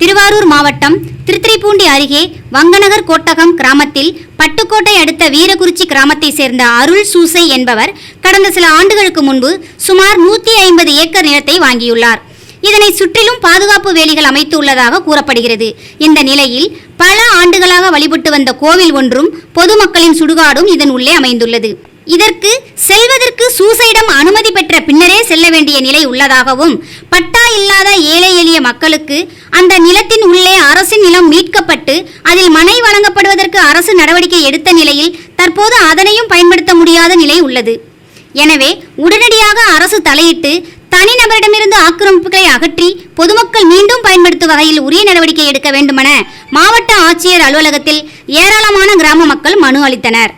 திருவாரூர் மாவட்டம் திருத்திரைப்பூண்டி அருகே வங்கநகர் கோட்டகம் கிராமத்தில் பட்டுக்கோட்டை அடுத்த வீரகுறிச்சி கிராமத்தை சேர்ந்த அருள் சூசை என்பவர் கடந்த சில ஆண்டுகளுக்கு முன்பு சுமார் நூற்றி ஐம்பது ஏக்கர் நிலத்தை வாங்கியுள்ளார். இதனை சுற்றிலும் பாதுகாப்பு வேலிகள் அமைத்து உள்ளதாக கூறப்படுகிறது. இந்த நிலையில் பல ஆண்டுகளாக வழிபட்டு வந்த கோவில் ஒன்றும் பொதுமக்களின் சுடுகாடும் இதன் உள்ளே அமைந்துள்ளது. இதற்கு செல்வதற்கு சூசைடம் அனுமதி பெற்ற பின்னரே செல்ல வேண்டிய நிலை உள்ளதாகவும் பட்டா இல்லாத ஏழை எளிய மக்களுக்கு அந்த நிலத்தின் உள்ளே அரசின் நிலம் மீட்கப்பட்டு அதில் மனை வழங்கப்படுவதற்கு அரசு நடவடிக்கை எடுத்த நிலையில் தற்போது அதனையும் பயன்படுத்த முடியாத நிலை உள்ளது. எனவே உடனடியாக அரசு தலையிட்டு தனிநபரிடமிருந்து ஆக்கிரமிப்புகளை அகற்றி பொதுமக்கள் மீண்டும் பயன்படுத்தும் வகையில் உரிய நடவடிக்கை எடுக்க வேண்டுமென மாவட்ட ஆட்சியர் அலுவலகத்தில் ஏராளமான கிராம மக்கள் மனு அளித்தனர்.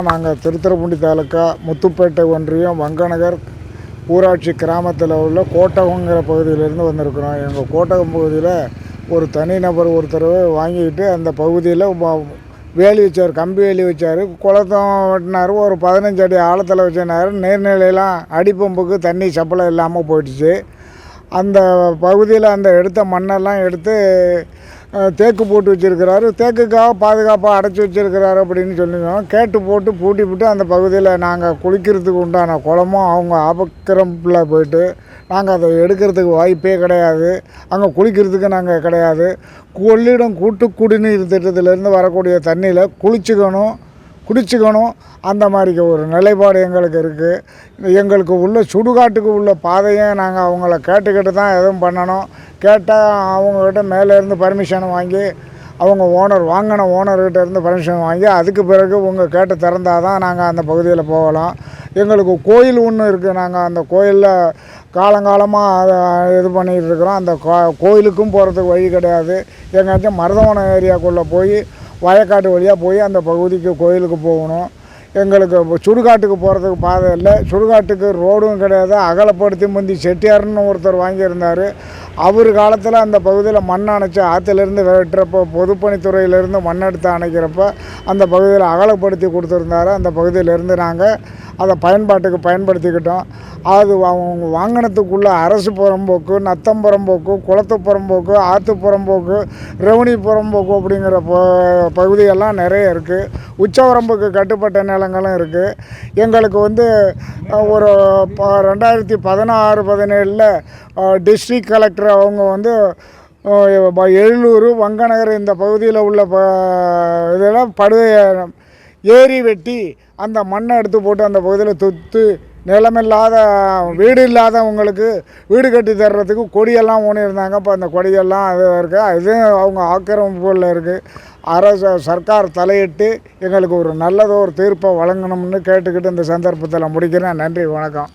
நாங்கள் திருத்துறைப்பூண்டி தாலுக்கா முத்துப்பேட்டை ஒன்றியம் வங்கநகர் ஊராட்சி கிராமத்தில் உள்ள கோட்டகங்கிற பகுதியிலேருந்து வந்திருக்கிறோம். எங்கள் கோட்டகம் பகுதியில் ஒரு தனிநபர் ஒருத்தர் வாங்கிக்கிட்டு அந்த பகுதியில் வேலி வச்சார் கம்பி வேலி வச்சார். குளத்தம் வெட்டினார் ஒரு பதினஞ்சு அடி ஆழத்தில் வச்சினார் நீர்நிலையெல்லாம் அடிப்பம்புக்கு தண்ணி சப்பளை இல்லாமல் போயிடுச்சு. அந்த பகுதியில் அந்த எடுத்த மண்ணெல்லாம் எடுத்து தேக்கு போட்டு வச்சிருக்கிறாரு. தேக்குக்காக பாதுகாப்பாக அடைச்சி வச்சிருக்கிறாரு அப்படின்னு சொல்லியிருந்தோம் கேட்டு போட்டு பூட்டி போட்டு அந்த பகுதியில் நாங்கள் குளிக்கிறதுக்கு உண்டான குளமும் அவங்க ஆபக்கிரமில் போயிட்டு நாங்கள் அதை எடுக்கிறதுக்கு வாய்ப்பே கிடையாது. அங்கே குளிக்கிறதுக்கு நாங்கள் கிடையாது. கொள்ளிடம் கூட்டு குடிநீர் திட்டத்திலேருந்து வரக்கூடிய தண்ணியில் குளிச்சுக்கணும் குடிச்சுக்கணும். அந்த மாதிரி ஒரு நிலைப்பாடு எங்களுக்கு இருக்குது எங்களுக்கு உள்ள சுடுகாட்டுக்கு உள்ள பாதையை நாங்கள் அவங்கள கேட்டுக்கிட்டு தான் எதுவும் பண்ணணும். கேட்டால் அவங்கக்கிட்ட மேலேருந்து பர்மிஷன் வாங்கி அவங்க ஓனர் வாங்கின ஓனர்கிட்ட இருந்து பர்மிஷன் வாங்கி அதுக்கு பிறகு உங்கள் கேட்டு திறந்தால் தான் நாங்கள் அந்த பகுதியில் போகலாம். எங்களுக்கு கோயில் ஒன்று இருக்குது நாங்கள் அந்த கோயிலில் காலங்காலமாக அதை இது பண்ணிகிட்டு இருக்கிறோம். அந்த கோ கோயிலுக்கும் போகிறதுக்கு வழி கிடையாது. எங்கேயாச்சும் மருதவனம் ஏரியாக்குள்ளே போய் வயக்காட்டு வழியாக போய் அந்த பகுதிக்கு கோயிலுக்கு போகணும். எங்களுக்கு சுடுகாட்டுக்கு போகிறதுக்கு பாதை இல்லை. சுடுகாட்டுக்கு ரோடும் கிடையாது. அகலப்படுத்தி முந்தி செட்டியார்னு ஒருத்தர் வாங்கியிருந்தார். அவர் காலத்தில் அந்த பகுதியில் மண் அணைச்சி ஆற்றுலேருந்து வெட்டுறப்போ பொதுப்பணித்துறையிலேருந்து மண் எடுத்து அணைக்கிறப்ப அந்த பகுதியில் அகலப்படுத்தி கொடுத்துருந்தாரு. அந்த பகுதியிலேருந்து நாங்கள் அதை பயன்பாட்டுக்கு பயன்படுத்திக்கிட்டோம். அது அவங்க வாங்கினத்துக்குள்ளே அரசு புறம்போக்கு நத்தம் புறம்போக்கு குளத்து புறம்போக்கு ஆற்று புறம்போக்கு ரெவனி புறம்போக்கு அப்படிங்கிற ப- பகுதியெல்லாம் நிறைய இருக்குது உச்சவரம்புக்கு கட்டுப்பட்ட நிலங்களும் இருக்குது எங்களுக்கு வந்து ஒரு ப ரெண்டாயிரத்தி பதினாறு பதினேழில் டிஸ்ட்ரிக்ட் கலெக்டர் அவங்க வந்து எழுநூறு வங்கநகர் இந்த பகுதியில் உள்ள ப இதெல்லாம் படுகை ஏரி வெட்டி அந்த மண்ணை எடுத்து போட்டு அந்த பகுதியில் தொத்து நிலமில்லாத வீடு இல்லாதவங்களுக்கு வீடு கட்டி தர்றதுக்கு கொடியெல்லாம் ஊனியிருந்தாங்க. இப்போ அந்த கொடியெல்லாம் அது இருக்குது அதுவும் அவங்க ஆக்கிரமிப்புகளில் இருக்குது அரசு சர்க்கார் தலையிட்டு எங்களுக்கு ஒரு நல்லதோ ஒரு தீர்ப்பை வழங்கணும்னு கேட்டுக்கிட்டு இந்த சந்தர்ப்பத்தில் முடிக்கிறேன். நன்றி வணக்கம்.